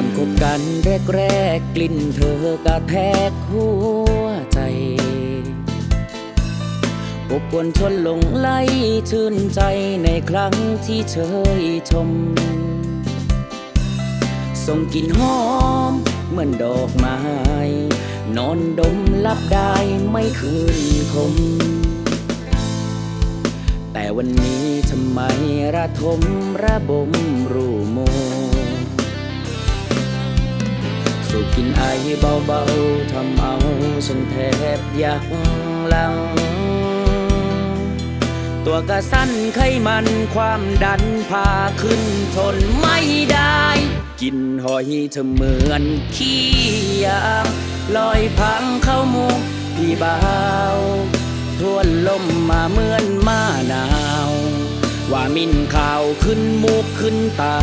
อนคบกันแรกๆกลิ่นเธอกระแทกหัวใจอบกวนชวนหลงไหลชื่นใจในครั้งที่เชยชม ส่งกลิ่นหอมเหมือนดอกไม้ นอนดมลับได้ไม่คืนคม แต่วันนี้ทำไมระทมระบมรูโม กินไอเบาๆทำเอาฉันแทบอยากลัง ตัวกระสั้นไขมันความดันพาขึ้นทนไม่ได้ กินหอยเธอเหมือนขี้ยางลอยพังเข้ามุกพี่เบาทวนลมมาเหมือนมาหนาว ว่ามินข่าวขึ้นมุกขึ้นตา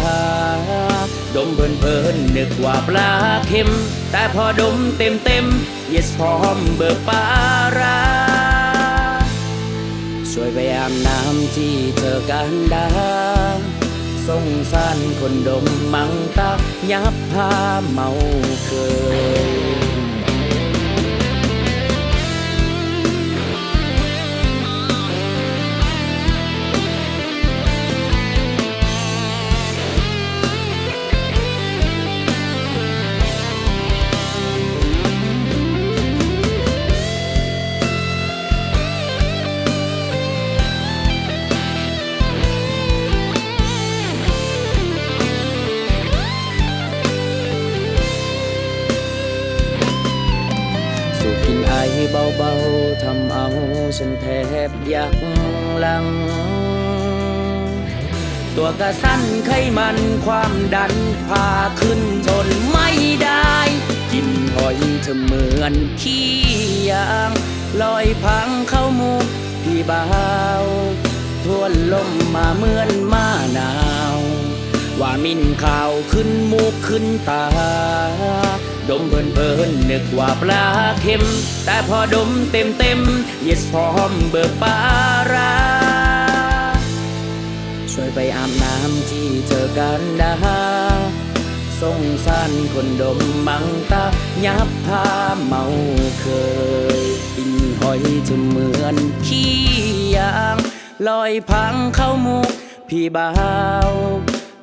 ดมเพลินเพลินๆนึกว่าปลาเค็ม แต่พอดมเต็มเต็ม yes พร้อมเบิกปลาราช่วยไปอาบน้ำที่เธอกันดาสงสารคนดมมังตายับพาเมาเคย เบาๆทำเอาฉันแทบอยากลัง ตัวกระสั้นไขมันความดันพาขึ้นทนไม่ได้ กินหอยเธอเหมือนขี้ยางลอยพังเข้ามุกพี่เบาทวนลมมาเหมือนมาหนาว ว่ามินข่าวขึ้นมุกขึ้นตา นเพลินๆนึกว่าปลาเค็ม แต่พอดมเต็มเต็มๆ yes พร้อมเบิกปลาราช่วยไปอาบน้ำที่เธอกันดาสงสารคนดมมังตายับพาเมาเคยกินหอยเธอเหมือนขี้ยาง ลอยพังเข้ามุกพี่บ่าว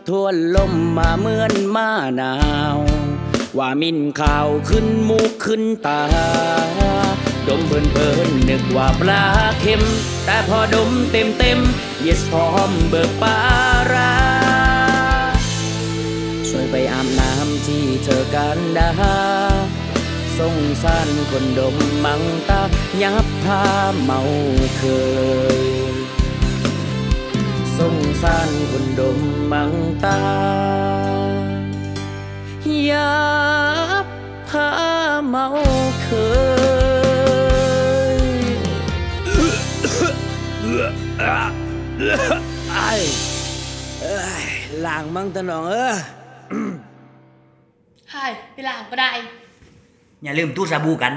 ทวนลมมาเหมือนมาหนาว ว่ามินข่าวขึ้นมุกขึ้นตา ดมเพลินเพลินนึกว่าปลาเค็ม แต่พอดมเต็มเต็มๆ yes พร้อมเบิกปลาราช่วยไปอาบน้ำที่เธอกันดาสงสารคนดมมังตายับพาเมาเคยสงสารคนดมมังตา ยับพาเมาเคยไอ้เอ้ยล่างมั่งตะหนองเออใช่เวลาก็ได้ อย่าลืมตู้สบู่กัน